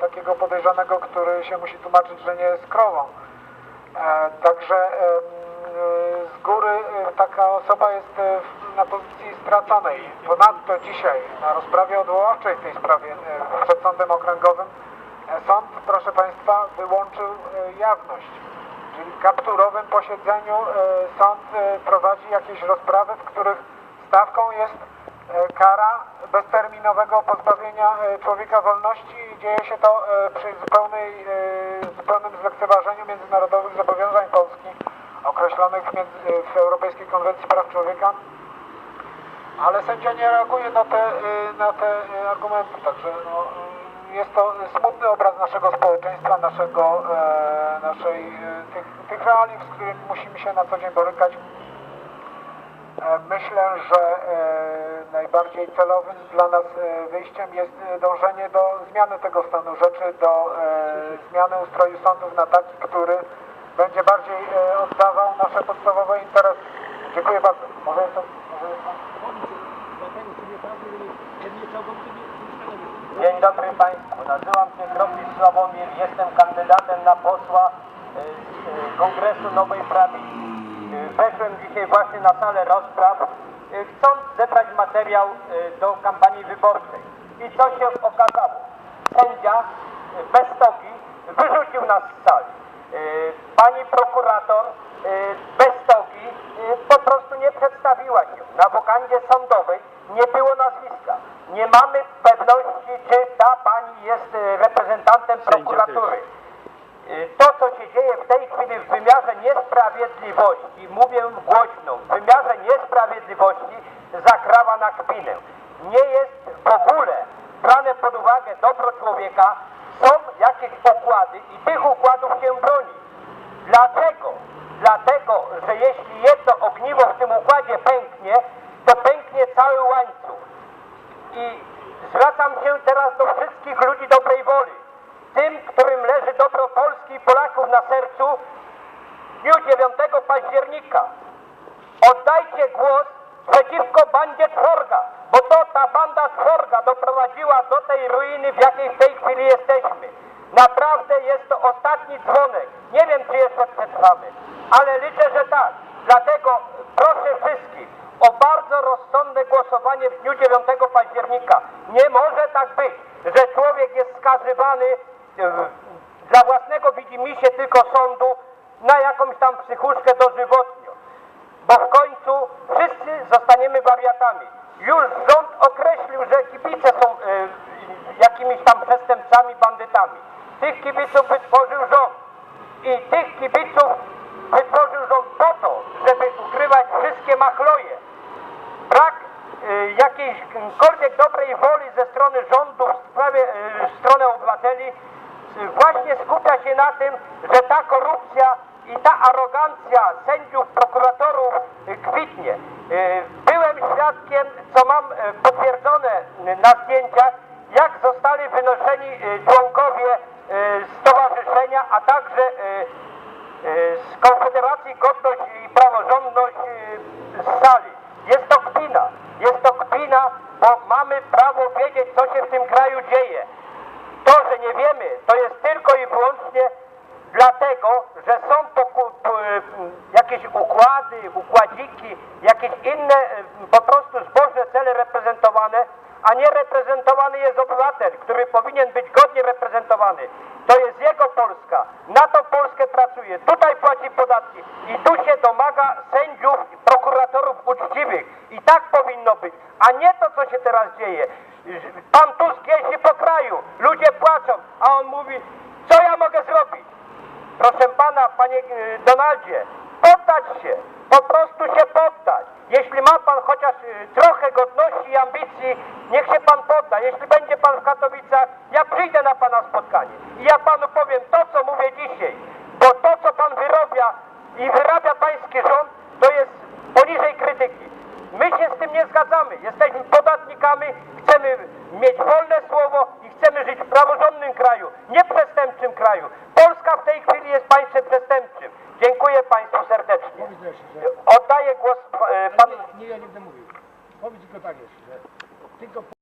takiego podejrzanego, który się musi tłumaczyć, że nie jest krową. E, Także e, z góry e, taka osoba jest na pozycji straconej. Ponadto dzisiaj na rozprawie odwoławczej w tej sprawie przed sądem okręgowym sąd, proszę Państwa, wyłączył jawność. Czyli w kapturowym posiedzeniu sąd prowadzi jakieś rozprawy, w których stawką jest kara bezterminowego pozbawienia e, człowieka wolności i dzieje się to e, przy zupełnej, e, zupełnym zlekceważeniu międzynarodowych zobowiązań Polski określonych w, Europejskiej Konwencji Praw Człowieka. Ale sędzia nie reaguje na te, e, na te e, argumenty, także no, e, jest to smutny obraz naszego społeczeństwa, naszego, e, naszej, e, tych, tych realiów, z którymi musimy się na co dzień borykać. E, Myślę, że e, najbardziej celowym dla nas e, wyjściem jest dążenie do zmiany tego stanu rzeczy, do zmiany ustroju sądów na taki, który będzie bardziej oddawał nasze podstawowe interesy. Dziękuję bardzo. Może jeszcze? Dzień dobry Państwu, nazywam się Krowicz Sławomir, jestem kandydatem na posła z Kongresu Nowej Prawicy. Weszłem dzisiaj właśnie na salę rozpraw, y, chcąc zebrać materiał y, do kampanii wyborczej. I co się okazało? Sędzia y, bez stogi wyrzucił nas z sali. Pani prokurator bez stogi y, po prostu nie przedstawiła się. Na wokandzie sądowej nie było nazwiska. Nie mamy pewności, czy ta pani jest reprezentantem prokuratury. To, co się dzieje w tej chwili w wymiarze niesprawiedliwości, mówię głośno, w wymiarze niesprawiedliwości zakrawa na kpinę. Nie jest w ogóle brane pod uwagę dobro człowieka, są jakieś układy i tych układów się broni. Dlaczego? Dlatego, że jeśli jedno ogniwo w tym układzie pęknie, to pęknie cały łańcuch. I zwracam się teraz do wszystkich ludzi dobrej woli. Tym, którym leży dobro Polski i Polaków na sercu, w dniu 9 października oddajcie głos przeciwko bandzie czworga, bo to ta banda czworga doprowadziła do tej ruiny, w jakiej w tej chwili jesteśmy. Naprawdę jest to ostatni dzwonek. Nie wiem, czy jeszcze przetrwamy, ale liczę, że tak. Dlatego proszę wszystkich o bardzo rozsądne głosowanie w dniu 9 października. Nie może tak być, że człowiek jest skazywany dla własnego widzimisię tylko sądu na jakąś tam psychuszkę dożywotnią bo w końcu wszyscy zostaniemy wariatami. Już rząd określił, że kibice są e, jakimiś tam przestępcami, bandytami. Tych kibiców wytworzył rząd. I tych kibiców wytworzył rząd po to, żeby ukrywać wszystkie machloje. Brak e, jakiejśkolwiek dobrej woli ze strony rządu w, sprawie, e, w stronę obywateli e, właśnie skupia się na tym, że ta korupcja i ta arogancja sędziów, prokuratorów e, kwitnie. E, Byłem świadkiem, co mam e, potwierdzone na zdjęciach, jak zostali wynoszeni członkowie stowarzyszenia, a także z Konfederacji Godność i Praworządność z sali. Jest to kpina. Jest to kpina, bo mamy prawo wiedzieć, co się w tym kraju dzieje. To, że nie wiemy, to jest tylko i wyłącznie dlatego, że są jakieś układy, układziki, jakieś inne e, po prostu zbożne cele reprezentowane, a nie reprezentowany jest obywatel, który powinien być godnie reprezentowany. To jest jego Polska. Na to Polskę pracuje. Tutaj płaci podatki i tu się domaga sędziów, prokuratorów uczciwych. I tak powinno być, a nie to, co się teraz dzieje. Pan Tusk jeździ po kraju, ludzie płaczą, a on mówi, co ja mogę zrobić? Proszę pana, panie e, Donaldzie, poddać się, po prostu się poddać. Jeśli ma pan chociaż e, trochę godności i ambicji, niech się pan podda. Jeśli będzie pan w Katowicach, ja przyjdę na pana spotkanie i ja panu powiem to, zgadzamy. Jesteśmy podatnikami, chcemy mieć wolne słowo i chcemy żyć w praworządnym kraju, nie przestępczym kraju. Polska w tej chwili jest państwem przestępczym. Dziękuję Państwu serdecznie. Oddaję głos e, panu... Nie, nie, ja nigdy mówił. Powiedz tylko tak jest, że tylko...